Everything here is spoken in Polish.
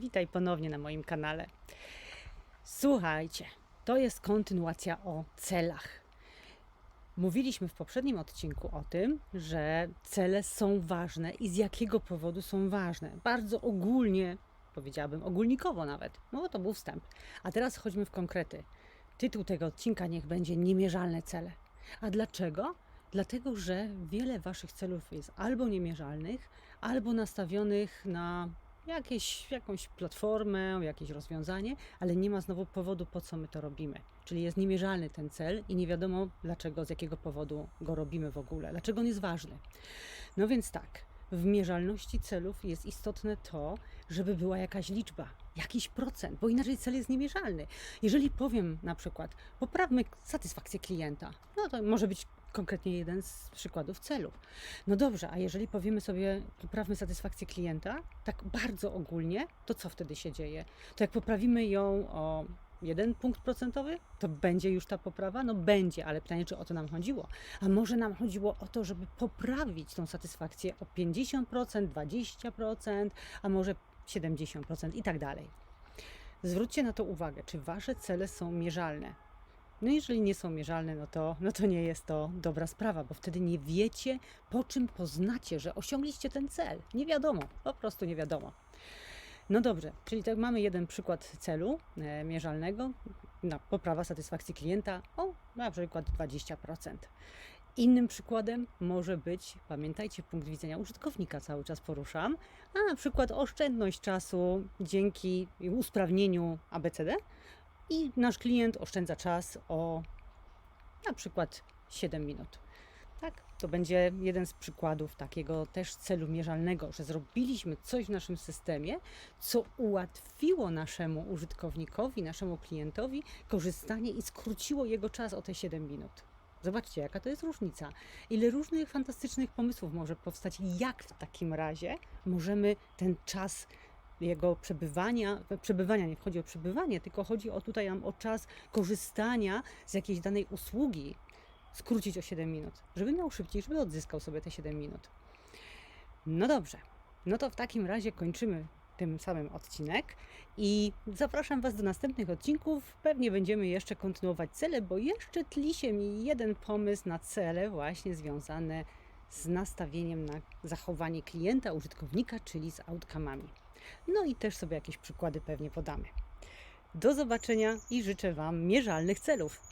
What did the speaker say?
Witaj ponownie na moim kanale. Słuchajcie, to jest kontynuacja o celach. Mówiliśmy w poprzednim odcinku o tym, że cele są ważne i z jakiego powodu są ważne. Bardzo ogólnie, powiedziałabym ogólnikowo nawet. No to był wstęp. A teraz chodźmy w konkrety. Tytuł tego odcinka niech będzie Niemierzalne cele. A dlaczego? Dlatego, że wiele Waszych celów jest albo niemierzalnych, albo nastawionych na jakieś, jakąś platformę, jakieś rozwiązanie, ale nie ma znowu powodu, po co my to robimy. Czyli jest niemierzalny ten cel i nie wiadomo dlaczego, z jakiego powodu go robimy w ogóle, dlaczego on jest ważny. No więc tak, w mierzalności celów jest istotne to, żeby była jakaś liczba, jakiś procent, bo inaczej cel jest niemierzalny. Jeżeli powiem na przykład, poprawmy satysfakcję klienta, no to może być konkretnie jeden z przykładów celów. No dobrze, a jeżeli powiemy sobie, poprawmy satysfakcję klienta, tak bardzo ogólnie, to co wtedy się dzieje? To jak poprawimy ją o jeden punkt procentowy, to będzie już ta poprawa? No będzie, ale pytanie, czy o to nam chodziło? A może nam chodziło o to, żeby poprawić tą satysfakcję o 50%, 20%, a może 70% i tak dalej. Zwróćcie na to uwagę, czy wasze cele są mierzalne. No jeżeli nie są mierzalne, no to, no to nie jest to dobra sprawa, bo wtedy nie wiecie, po czym poznacie, że osiągliście ten cel. Nie wiadomo, po prostu nie wiadomo. No dobrze, czyli tak mamy jeden przykład celu e, mierzalnego, na poprawa satysfakcji klienta o na przykład 20%. Innym przykładem może być, pamiętajcie, punkt widzenia użytkownika cały czas poruszam, a na przykład oszczędność czasu dzięki usprawnieniu ABCD i nasz klient oszczędza czas o na przykład 7 minut. Tak, to będzie jeden z przykładów takiego też celu mierzalnego, że zrobiliśmy coś w naszym systemie, co ułatwiło naszemu użytkownikowi, naszemu klientowi korzystanie i skróciło jego czas o te 7 minut. Zobaczcie, jaka to jest różnica. Ile różnych fantastycznych pomysłów może powstać, jak w takim razie możemy ten czas jego przebywania, przebywania nie chodzi o przebywanie, tylko chodzi o tutaj nam o czas korzystania z jakiejś danej usługi skrócić o 7 minut, żeby miał szybciej, żeby odzyskał sobie te 7 minut. No dobrze, no to w takim razie kończymy tym samym odcinek i zapraszam Was do następnych odcinków. Pewnie będziemy jeszcze kontynuować cele, bo jeszcze tli się mi jeden pomysł na cele właśnie związane z nastawieniem na zachowanie klienta, użytkownika, czyli z outcome'ami. No i też sobie jakieś przykłady pewnie podamy. Do zobaczenia i życzę Wam mierzalnych celów.